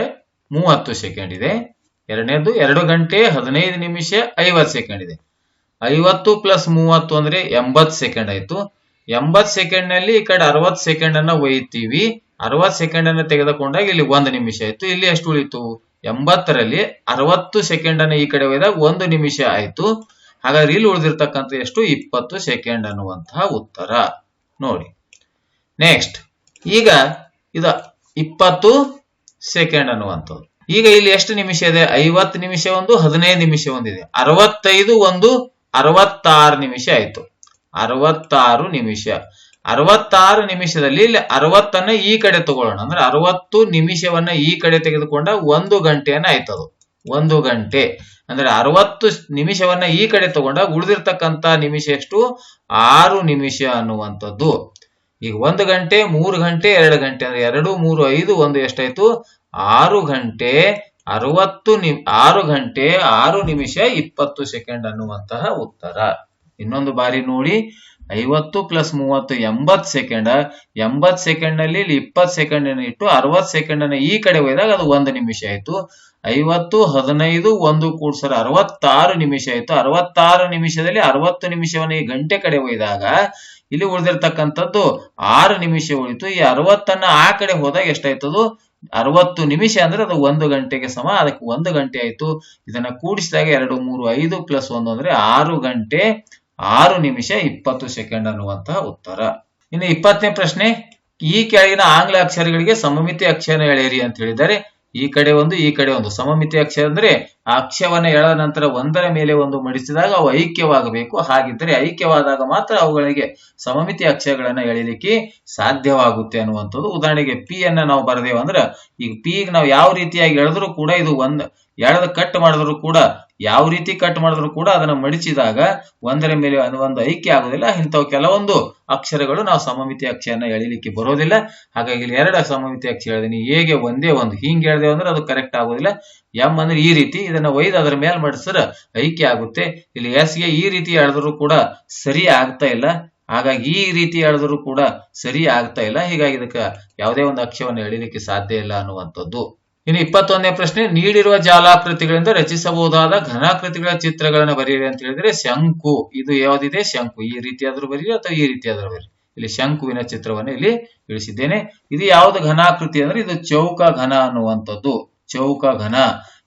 Speaker 1: ಮೂವತ್ತು ಸೆಕೆಂಡ್ ಇದೆ. ಎರಡನೇದು ಎರಡು ಗಂಟೆ ಹದಿನೈದು ನಿಮಿಷ ಐವತ್ತು ಸೆಕೆಂಡ್ ಇದೆ. ಐವತ್ತು ಪ್ಲಸ್ ಮೂವತ್ತು ಅಂದ್ರೆ ಎಂಬತ್ ಸೆಕೆಂಡ್ ಆಯ್ತು. ಎಂಬತ್ ಸೆಕೆಂಡ್ನಲ್ಲಿ ಈ ಕಡೆ ಅರವತ್ತು ಸೆಕೆಂಡ್ ಅನ್ನ ಒಯ್ತೀವಿ. ಅರವತ್ ಸೆಕೆಂಡ್ ಅನ್ನ ತೆಗೆದುಕೊಂಡಾಗ ಇಲ್ಲಿ ಒಂದು ನಿಮಿಷ ಆಯ್ತು. ಇಲ್ಲಿ ಎಷ್ಟು ಉಳಿತು? ಎಂಬತ್ತರಲ್ಲಿ ಅರವತ್ತು ಸೆಕೆಂಡ್ ಅನ್ನ ಈ ಕಡೆ ಒಯ್ದಾಗ ಒಂದು ನಿಮಿಷ ಆಯ್ತು. ಹಾಗಾದ್ರೆ ಇಲ್ಲಿ ಉಳಿದಿರ್ತಕ್ಕಂಥ ಎಷ್ಟು? ಇಪ್ಪತ್ತು ಸೆಕೆಂಡ್ ಅನ್ನುವಂತಹ ಉತ್ತರ. ನೋಡಿ. ನೆಕ್ಸ್ಟ್. ಈಗ ಇದು ಇಪ್ಪತ್ತು ಸೆಕೆಂಡ್ ಅನ್ನುವಂಥದ್ದು. ಈಗ ಇಲ್ಲಿ ಎಷ್ಟು ನಿಮಿಷ ಇದೆ? ಐವತ್ತು ನಿಮಿಷ ಒಂದು, ಹದಿನೈದು ನಿಮಿಷ ಒಂದಿದೆ ಅರವತ್ತೈದು ಒಂದು, ಅರವತ್ತಾರು ನಿಮಿಷ ಆಯ್ತು. ಅರವತ್ತಾರು ನಿಮಿಷ. ಅರವತ್ತಾರು ನಿಮಿಷದಲ್ಲಿ ಇಲ್ಲಿ ಅರವತ್ತನ್ನ ಈ ಕಡೆ ತಗೊಳ್ಳೋಣ. ಅಂದ್ರೆ ಅರವತ್ತು ನಿಮಿಷವನ್ನ ಈ ಕಡೆ ತೆಗೆದುಕೊಂಡ ಒಂದು ಗಂಟೆಯನ್ನ ಆಯ್ತದು. ಒಂದು ಗಂಟೆ. ಅಂದ್ರೆ ಅರವತ್ತು ನಿಮಿಷವನ್ನ ಈ ಕಡೆ ತಗೊಂಡ ಉಳಿದಿರ್ತಕ್ಕಂತ ನಿಮಿಷ ಎಷ್ಟು? ಆರು ನಿಮಿಷ ಅನ್ನುವಂಥದ್ದು. ಈಗ ಒಂದು ಗಂಟೆ, ಮೂರು ಗಂಟೆ, ಎರಡು ಗಂಟೆ, ಅಂದ್ರೆ ಎರಡು, ಮೂರು, ಐದು, ಒಂದು ಎಷ್ಟಾಯ್ತು? ಆರು ಗಂಟೆ, ಅರವತ್ತು ನಿ ಆರು ಗಂಟೆ, ಆರು ನಿಮಿಷ ಇಪ್ಪತ್ತು ಸೆಕೆಂಡ್ ಅನ್ನುವಂತಹ ಉತ್ತರ. ಇನ್ನೊಂದು ಬಾರಿ ನೋಡಿ, ಐವತ್ತು ಪ್ಲಸ್ ಮೂವತ್ತು ಎಂಬತ್ ಸೆಕೆಂಡ್. ಎಂಬತ್ ಸೆಕೆಂಡ್ನಲ್ಲಿ ಇಲ್ಲಿ ಇಪ್ಪತ್ ಸೆಕೆಂಡ್ ಇಟ್ಟು ಅರವತ್ ಸೆಕೆಂಡ್ ಅನ್ನ ಈ ಕಡೆ ಒಯ್ದಾಗ ಅದು ಒಂದು ನಿಮಿಷ ಆಯ್ತು. ಐವತ್ತು, ಹದಿನೈದು, ಒಂದು ಕೂಡ್ಸರ ಅರವತ್ತಾರು ನಿಮಿಷ ಆಯ್ತು. ಅರವತ್ತಾರು ನಿಮಿಷದಲ್ಲಿ ಅರವತ್ತು ನಿಮಿಷವನ್ನ ಈ ಗಂಟೆ ಕಡೆ ಒಯ್ದಾಗ ಇಲ್ಲಿ ಉಳಿದಿರ್ತಕ್ಕಂಥದ್ದು ಆರು ನಿಮಿಷ ಉಳಿತು. ಈ ಅರವತ್ತನ್ನ ಆ ಕಡೆ ಹೋದಾಗ ಎಷ್ಟಾಯ್ತದು? ಅರವತ್ತು ನಿಮಿಷ ಅಂದ್ರೆ ಅದು ಒಂದು ಗಂಟೆಗೆ ಸಮ, ಅದಕ್ಕೆ ಒಂದು ಗಂಟೆ ಆಯ್ತು. ಇದನ್ನ ಕೂಡಿಸಿದಾಗ ಎರಡು, ಮೂರು, ಐದು ಪ್ಲಸ್ ಒಂದು ಅಂದ್ರೆ ಆರು ಗಂಟೆ, ಆರು ನಿಮಿಷ ಇಪ್ಪತ್ತು ಸೆಕೆಂಡ್ ಅನ್ನುವಂತಹ ಉತ್ತರ. ಇನ್ನು ಇಪ್ಪತ್ತನೇ ಪ್ರಶ್ನೆ, ಈ ಕೆಳಗಿನ ಆಂಗ್ಲ ಅಕ್ಷರಗಳಿಗೆ ಸಮಮಿತಿ ಅಕ್ಷರ ಎಳೆಯಿರಿ ಅಂತ ಹೇಳಿದ್ದಾರೆ. ಈ ಕಡೆ ಒಂದು, ಈ ಕಡೆ ಒಂದು. ಸಮಮಿತಿ ಅಕ್ಷರ ಅಂದ್ರೆ ಆ ಅಕ್ಷವನ್ನ ಎಳೆದ ನಂತರ ಒಂದರ ಮೇಲೆ ಒಂದು ಮಡಿಸಿದಾಗ ಅವು ಐಕ್ಯವಾಗಬೇಕು. ಹಾಗಿದ್ದರೆ ಐಕ್ಯವಾದಾಗ ಮಾತ್ರ ಅವುಗಳಿಗೆ ಸಮಮಿತಿ ಅಕ್ಷಗಳನ್ನ ಎಳಿಲಿಕ್ಕೆ ಸಾಧ್ಯವಾಗುತ್ತೆ ಅನ್ನುವಂಥದ್ದು. ಉದಾಹರಣೆಗೆ ಪಿ ಅನ್ನ ನಾವು ಬರದೇವು ಅಂದ್ರೆ ಈಗ ಪಿ ನಾವು ಯಾವ ರೀತಿಯಾಗಿ ಎಳೆದ್ರು ಕೂಡ ಇದು ಒಂದ್, ಎಳೆದ ಕಟ್ ಮಾಡಿದ್ರು ಕೂಡ ಯಾವ ರೀತಿ ಕಟ್ ಮಾಡಿದ್ರು ಕೂಡ ಅದನ್ನ ಮಡಿಚಿದಾಗ ಒಂದರ ಮೇಲೆ ಒಂದು ಐಕ್ಯ ಆಗೋದಿಲ್ಲ. ಇಂಥವು ಕೆಲವೊಂದು ಅಕ್ಷರಗಳು ನಾವು ಸಮಮಿತಿ ಅಕ್ಷರನ ಎಳಿಲಿಕ್ಕೆ ಬರೋದಿಲ್ಲ. ಹಾಗಾಗಿ ಇಲ್ಲಿ ಎರಡು ಸಮಮಿತಿ ಅಕ್ಷರ ಹೇಳಿದೀನಿ. ಹೇಗೆ ಒಂದೇ ಒಂದು? ಹಿಂಗ್ ಹೇಳಿದೆ ಅಂದ್ರೆ ಅದು ಕರೆಕ್ಟ್ ಆಗೋದಿಲ್ಲ. ಎಂ ಅಂದ್ರೆ ಈ ರೀತಿ, ಇದನ್ನ ಒಯ್ದು ಅದರ ಮೇಲೆ ಮಡಿಸಿದ್ರೆ ಐಕ್ಯ ಆಗುತ್ತೆ. ಇಲ್ಲಿ ಎಸ್ಗೆ ಈ ರೀತಿ ಎಳೆದ್ರು ಕೂಡ ಸರಿ ಆಗ್ತಾ ಇಲ್ಲ. ಹಾಗಾಗಿ ಈ ರೀತಿ ಹೇಳಿದ್ರು ಕೂಡ ಸರಿ ಆಗ್ತಾ ಇಲ್ಲ. ಹೀಗಾಗಿ ಇದಕ್ಕೆ ಯಾವುದೇ ಒಂದು ಅಕ್ಷವನ್ನು ಎಳಿಲಿಕ್ಕೆ ಸಾಧ್ಯ ಇಲ್ಲ ಅನ್ನುವಂಥದ್ದು. ಇನ್ನು ಇಪ್ಪತ್ತೊಂದನೇ ಪ್ರಶ್ನೆ, ನೀಡಿರುವ ಜಾಲಾಕೃತಿಗಳಿಂದ ರಚಿಸಬಹುದಾದ ಘನಾಕೃತಿಗಳ ಚಿತ್ರಗಳನ್ನು ಬರೆಯಿರಿ ಅಂತ ಹೇಳಿದ್ರೆ ಶಂಕು. ಇದು ಯಾವ್ದಿದೆ? ಶಂಕು. ಈ ರೀತಿಯಾದ್ರೂ ಬರೀರಿ ಅಥವಾ ಈ ರೀತಿಯಾದ್ರೂ ಬರೀರಿ ಇಲ್ಲಿ ಶಂಕುವಿನ ಚಿತ್ರವನ್ನು ಇಲ್ಲಿ ಇಳಿಸಿದ್ದೇನೆ. ಇದು ಯಾವ್ದು ಘನಾಕೃತಿ ಅಂದ್ರೆ ಇದು ಚೌಕ ಘನ ಅನ್ನುವಂಥದ್ದು. ಚೌಕ ಘನ.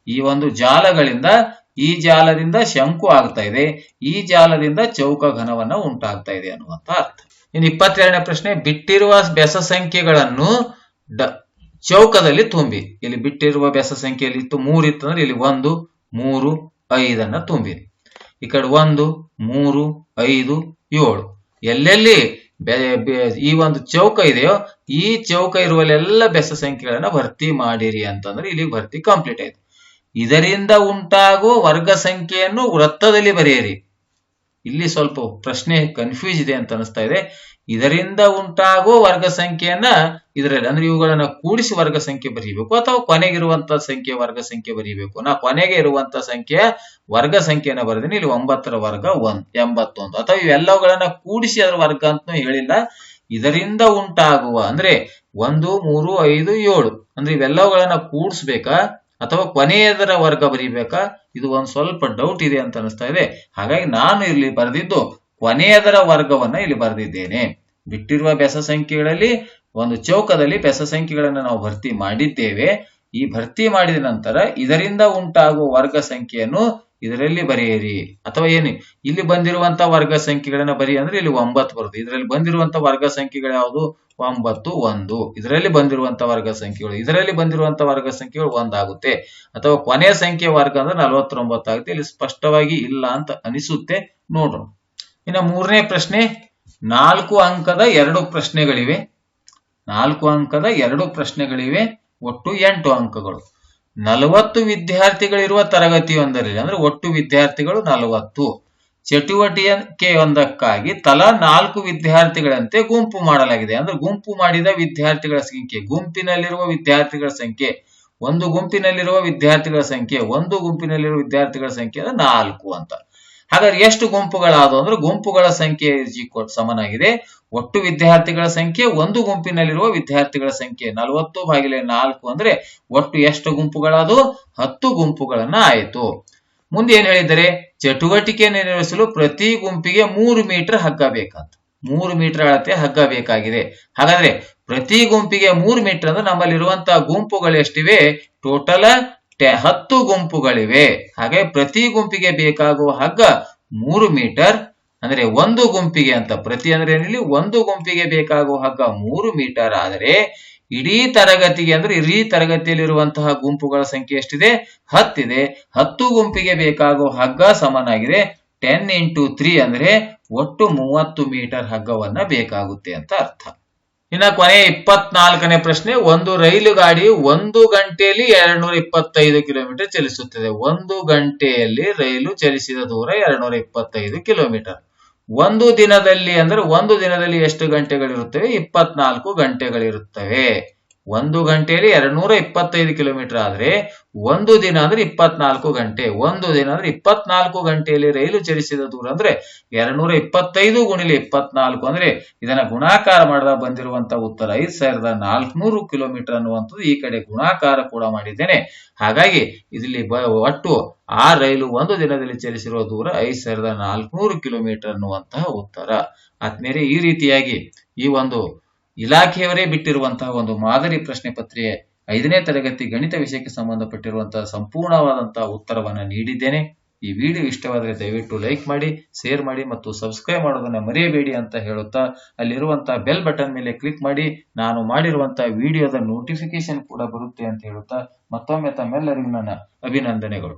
Speaker 1: ಈ ಒಂದು ಜಾಲಗಳಿಂದ, ಈ ಜಾಲದಿಂದ ಶಂಕು ಆಗ್ತಾ ಇದೆ. ಈ ಜಾಲದಿಂದ ಚೌಕ ಘನವನ್ನ ಉಂಟಾಗ್ತಾ ಇದೆ ಅನ್ನುವಂತ ಅರ್ಥ. ಇನ್ನು ಇಪ್ಪತ್ತೆರಡನೇ ಪ್ರಶ್ನೆ, ಬಿಟ್ಟಿರುವ ಬೆಸ ಸಂಖ್ಯೆಗಳನ್ನು ಡ ಚೌಕದಲ್ಲಿ ತುಂಬಿ. ಇಲ್ಲಿ ಬಿಟ್ಟಿರುವ ಬೆಸ ಸಂಖ್ಯೆಯಲ್ಲಿ ಇತ್ತು ಮೂರು ಇತ್ತು ಅಂದ್ರೆ ಇಲ್ಲಿ ಒಂದು, ಮೂರು, ಐದನ್ನ ತುಂಬಿ. ಈ ಕಡೆ ಒಂದು, ಮೂರು, ಐದು, ಏಳು. ಎಲ್ಲೆಲ್ಲಿ ಈ ಒಂದು ಚೌಕ ಇದೆಯೋ ಈ ಚೌಕ ಇರುವಲ್ಲೆಲ್ಲ ಬೆಸ ಸಂಖ್ಯೆಗಳನ್ನ ಭರ್ತಿ ಮಾಡಿರಿ ಅಂತಂದ್ರೆ ಇಲ್ಲಿ ಭರ್ತಿ ಕಂಪ್ಲೀಟ್ ಆಯ್ತು. ಇದರಿಂದ ಉಂಟಾಗುವ ವರ್ಗ ಸಂಖ್ಯೆಯನ್ನು ವೃತ್ತದಲ್ಲಿ ಬರೆಯಿರಿ. ಇಲ್ಲಿ ಸ್ವಲ್ಪ ಪ್ರಶ್ನೆ ಕನ್ಫ್ಯೂಸ್ ಇದೆ ಅಂತ ಅನಿಸ್ತಾ ಇದೆ. ಇದರಿಂದ ಉಂಟಾಗುವ ವರ್ಗ ಸಂಖ್ಯೆಯನ್ನ ಇದರಲ್ಲಿ, ಅಂದ್ರೆ ಇವುಗಳನ್ನ ಕೂಡಿಸಿ ವರ್ಗ ಸಂಖ್ಯೆ ಬರೀಬೇಕು ಅಥವಾ ಕೊನೆಗಿರುವಂತ ಸಂಖ್ಯೆ ವರ್ಗ ಸಂಖ್ಯೆ ಬರೀಬೇಕು. ನಾ ಕೊನೆಗೆ ಇರುವಂತ ಸಂಖ್ಯೆ ವರ್ಗ ಸಂಖ್ಯೆಯನ್ನ ಬರೆದಿನಿ, ಇಲ್ಲಿ ಒಂಬತ್ತರ ವರ್ಗ ಒಂದ್, ಎಂಬತ್ತೊಂದು. ಅಥವಾ ಇವೆಲ್ಲವುಗಳನ್ನ ಕೂಡಿಸಿ ಅದರ ವರ್ಗ ಅಂತ ಹೇಳಿಲ್ಲ. ಇದರಿಂದ ಉಂಟಾಗುವ, ಅಂದ್ರೆ ಒಂದು, ಮೂರು, ಐದು, ಏಳು, ಅಂದ್ರೆ ಇವೆಲ್ಲವುಗಳನ್ನ ಕೂಡಿಸ್ಬೇಕಾ? ಅಥವಾ ಕೊನೆಯದರ ವರ್ಗ ಬರೀಬೇಕಾ? ಇದು ಒಂದು ಸ್ವಲ್ಪ ಡೌಟ್ ಇದೆ ಅಂತ ಅನಿಸ್ತಾ ಇದೆ. ಹಾಗಾಗಿ ನಾನು ಇಲ್ಲಿ ಬರೆದಿದ್ದು ಕೊನೆಯದರ ವರ್ಗವನ್ನ ಇಲ್ಲಿ ಬರೆದಿದ್ದೇನೆ. ಬಿಟ್ಟಿರುವ ಬೆಸ ಸಂಖ್ಯೆಗಳಲ್ಲಿ ಒಂದು ಚೌಕದಲ್ಲಿ ಬೆಸ ಸಂಖ್ಯೆಗಳನ್ನು ನಾವು ಭರ್ತಿ ಮಾಡಿದ್ದೇವೆ. ಈ ಭರ್ತಿ ಮಾಡಿದ ನಂತರ ಇದರಿಂದ ಉಂಟಾಗುವ ವರ್ಗ ಸಂಖ್ಯೆಯನ್ನು ಇದರಲ್ಲಿ ಬರೆಯಿರಿ. ಅಥವಾ ಏನು? ಇಲ್ಲಿ ಬಂದಿರುವಂತ ವರ್ಗ ಸಂಖ್ಯೆಗಳನ್ನ ಬರಿ ಅಂದ್ರೆ ಇಲ್ಲಿ ಒಂಬತ್ತು ಬರುತ್ತೆ ಇದರಲ್ಲಿ ಬಂದಿರುವಂತ ವರ್ಗ ಸಂಖ್ಯೆಗಳು ಯಾವುದು? ಒಂಬತ್ತು, ಒಂದು. ಇದರಲ್ಲಿ ಬಂದಿರುವಂತ ವರ್ಗ ಸಂಖ್ಯೆಗಳು. ಇದರಲ್ಲಿ ಬಂದಿರುವಂತ ವರ್ಗ ಸಂಖ್ಯೆಗಳು ಒಂದಾಗುತ್ತೆ. ಅಥವಾ ಕೊನೆಯ ಸಂಖ್ಯೆ ವರ್ಗ ಅಂದ್ರೆ ನಲವತ್ತೊಂಬತ್ತು ಆಗುತ್ತೆ. ಇಲ್ಲಿ ಸ್ಪಷ್ಟವಾಗಿ ಇಲ್ಲ ಅಂತ ಅನಿಸುತ್ತೆ ನೋಡೋಣ ಇನ್ನು ಮೂರನೇ ಪ್ರಶ್ನೆ, ನಾಲ್ಕು ಅಂಕದ ಎರಡು ಪ್ರಶ್ನೆಗಳಿವೆ. ನಾಲ್ಕು ಅಂಕದ ಎರಡು ಪ್ರಶ್ನೆಗಳಿವೆ. ಒಟ್ಟು ಎಂಟು ಅಂಕಗಳು. ನಲವತ್ತು ವಿದ್ಯಾರ್ಥಿಗಳಿರುವ ತರಗತಿಯೊಂದರಲ್ಲಿ, ಅಂದ್ರೆ ಒಟ್ಟು ವಿದ್ಯಾರ್ಥಿಗಳು ನಲವತ್ತು. ಚಟುವಟಿಕೆಯೊಂದಕ್ಕಾಗಿ ತಲಾ ನಾಲ್ಕು ವಿದ್ಯಾರ್ಥಿಗಳಂತೆ ಗುಂಪು ಮಾಡಲಾಗಿದೆ. ಅಂದ್ರೆ ಗುಂಪು ಮಾಡಿದ ವಿದ್ಯಾರ್ಥಿಗಳ ಸಂಖ್ಯೆ, ಗುಂಪಿನಲ್ಲಿರುವ ವಿದ್ಯಾರ್ಥಿಗಳ ಸಂಖ್ಯೆ, ಒಂದು ಗುಂಪಿನಲ್ಲಿರುವ ವಿದ್ಯಾರ್ಥಿಗಳ ಸಂಖ್ಯೆ, ಒಂದು ಗುಂಪಿನಲ್ಲಿರುವ ವಿದ್ಯಾರ್ಥಿಗಳ ಸಂಖ್ಯೆ ಅಂದ್ರೆ ನಾಲ್ಕು ಅಂತ. ಹಾಗಾದ್ರೆ ಎಷ್ಟು ಗುಂಪುಗಳಾದವು? ಅಂದ್ರೆ ಗುಂಪುಗಳ ಸಂಖ್ಯೆ ಸಮನಾಗಿದೆ. ಒಟ್ಟು ವಿದ್ಯಾರ್ಥಿಗಳ ಸಂಖ್ಯೆ ಒಂದು ಗುಂಪಿನಲ್ಲಿರುವ ವಿದ್ಯಾರ್ಥಿಗಳ ಸಂಖ್ಯೆ ನಲವತ್ತು ಬಾಗಿಲೆ ನಾಲ್ಕು ಅಂದ್ರೆ ಒಟ್ಟು ಎಷ್ಟು ಗುಂಪುಗಳಾದವು? ಹತ್ತು ಗುಂಪುಗಳನ್ನ ಆಯಿತು. ಮುಂದೆ ಏನ್ ಹೇಳಿದರೆ ಚಟುವಟಿಕೆ ನಿರ್ವಹಿಸಲು ಪ್ರತಿ ಗುಂಪಿಗೆ ಮೂರು ಮೀಟರ್ ಹಗ್ಗ ಬೇಕಂತ ಮೂರು ಮೀಟರ್ ಅಳತೆ ಹಗ್ಗ ಬೇಕಾಗಿದೆ. ಹಾಗಾದ್ರೆ ಪ್ರತಿ ಗುಂಪಿಗೆ ಮೂರು ಮೀಟರ್ ಅಂದ್ರೆ ನಮ್ಮಲ್ಲಿರುವಂತಹ ಗುಂಪುಗಳು ಎಷ್ಟಿವೆ? ಟೋಟಲ್ ಹತ್ತು ಗುಂಪುಗಳಿವೆ. ಹಾಗೆ ಪ್ರತಿ ಗುಂಪಿಗೆ ಬೇಕಾಗುವ ಹಗ್ಗ ಮೂರು ಮೀಟರ್. ಅಂದ್ರೆ ಒಂದು ಗುಂಪಿಗೆ ಅಂತ ಪ್ರತಿ ಅಂದ್ರೆ ಏನಿಲ್ಲಿ? ಒಂದು ಗುಂಪಿಗೆ ಬೇಕಾಗುವ ಹಗ್ಗ ಮೂರು ಮೀಟರ್. ಆದರೆ ಇಡೀ ತರಗತಿಗೆ ಅಂದ್ರೆ ಇಡೀ ತರಗತಿಯಲ್ಲಿರುವಂತಹ ಗುಂಪುಗಳ ಸಂಖ್ಯೆ ಎಷ್ಟಿದೆ? ಹತ್ತಿದೆ. ಹತ್ತು ಗುಂಪಿಗೆ ಬೇಕಾಗುವ ಹಗ್ಗ ಸಮನಾಗಿದೆ. ಟೆನ್ ಇಂಟು ತ್ರೀ ಅಂದ್ರೆ ಒಟ್ಟು ಮೂವತ್ತು ಮೀಟರ್ ಹಗ್ಗವನ್ನ ಬೇಕಾಗುತ್ತೆ ಅಂತ ಅರ್ಥ. ಇನ್ನ ಕೊನೆಯ ಇಪ್ಪತ್ನಾಲ್ಕನೇ ಪ್ರಶ್ನೆ, ಒಂದು ರೈಲು ಗಾಡಿ ಒಂದು ಗಂಟೆಯಲ್ಲಿ ಎರಡ್ನೂರ ಇಪ್ಪತ್ತೈದು ಕಿಲೋಮೀಟರ್ ಚಲಿಸುತ್ತದೆ. ಒಂದು ಗಂಟೆಯಲ್ಲಿ ರೈಲು ಚಲಿಸಿದ ದೂರ ಎರಡ್ನೂರ ಇಪ್ಪತ್ತೈದು ಕಿಲೋಮೀಟರ್. ಒಂದು ದಿನದಲ್ಲಿ ಅಂದ್ರೆ ಒಂದು ದಿನದಲ್ಲಿ ಎಷ್ಟು ಗಂಟೆಗಳಿರುತ್ತವೆ? ಇಪ್ಪತ್ನಾಲ್ಕು ಗಂಟೆಗಳಿರುತ್ತವೆ. ಒಂದು ಗಂಟೆಯಲ್ಲಿ ಎರಡ್ನೂರ ಇಪ್ಪತ್ತೈದು ಕಿಲೋಮೀಟರ್ ಆದ್ರೆ ಒಂದು ದಿನ ಅಂದ್ರೆ ಇಪ್ಪತ್ನಾಲ್ಕು ಗಂಟೆ, ಒಂದು ದಿನ ಅಂದ್ರೆ ಇಪ್ಪತ್ನಾಲ್ಕು ಗಂಟೆಯಲ್ಲಿ ರೈಲು ಚಲಿಸಿದ ದೂರ ಅಂದ್ರೆ ಎರಡ್ನೂರ ಇಪ್ಪತ್ತೈದು ಗುಣಿಲೆ ಇಪ್ಪತ್ನಾಲ್ಕು ಅಂದ್ರೆ ಇದನ್ನ ಗುಣಾಕಾರ ಮಾಡಿದ ಬಂದಿರುವಂತಹ ಉತ್ತರ ಐದ್ ಸಾವಿರದ ನಾಲ್ಕುನೂರು ಕಿಲೋಮೀಟರ್ ಅನ್ನುವಂಥದ್ದು ಈ ಕಡೆ ಗುಣಾಕಾರ ಕೂಡ ಮಾಡಿದ್ದೇನೆ. ಹಾಗಾಗಿ ಇಲ್ಲಿ ಒಟ್ಟು ಆ ರೈಲು ಒಂದು ದಿನದಲ್ಲಿ ಚಲಿಸಿರುವ ದೂರ ಐದ್ ಸಾವಿರದ ನಾಲ್ಕುನೂರು ಕಿಲೋಮೀಟರ್ ಅನ್ನುವಂತಹ ಉತ್ತರ. ಆದ್ಮೇಲೆ ಈ ರೀತಿಯಾಗಿ ಈ ಒಂದು ಇಲಾಖೆಯವರೇ ಬಿಟ್ಟಿರುವಂತಹ ಒಂದು ಮಾದರಿ ಪ್ರಶ್ನೆ ಪತ್ರಿಕೆ ಐದನೇ ತರಗತಿ ಗಣಿತ ವಿಷಯಕ್ಕೆ ಸಂಬಂಧಪಟ್ಟಿರುವಂತಹ ಸಂಪೂರ್ಣವಾದಂತಹ ಉತ್ತರವನ್ನು ನೀಡಿದ್ದೇನೆ. ಈ ವಿಡಿಯೋ ಇಷ್ಟವಾದರೆ ದಯವಿಟ್ಟು ಲೈಕ್ ಮಾಡಿ, ಶೇರ್ ಮಾಡಿ ಮತ್ತು ಸಬ್ಸ್ಕ್ರೈಬ್ ಮಾಡೋದನ್ನ ಮರೆಯಬೇಡಿ ಅಂತ ಹೇಳುತ್ತಾ ಅಲ್ಲಿರುವಂತಹ ಬೆಲ್ ಬಟನ್ ಮೇಲೆ ಕ್ಲಿಕ್ ಮಾಡಿ. ನಾನು ಮಾಡಿರುವಂತಹ ವಿಡಿಯೋದ ನೋಟಿಫಿಕೇಶನ್ ಕೂಡ ಬರುತ್ತೆ ಅಂತ ಹೇಳುತ್ತಾ ಮತ್ತೊಮ್ಮೆ ತಮ್ಮೆಲ್ಲರಿಗೂ ನನ್ನ ಅಭಿನಂದನೆಗಳು.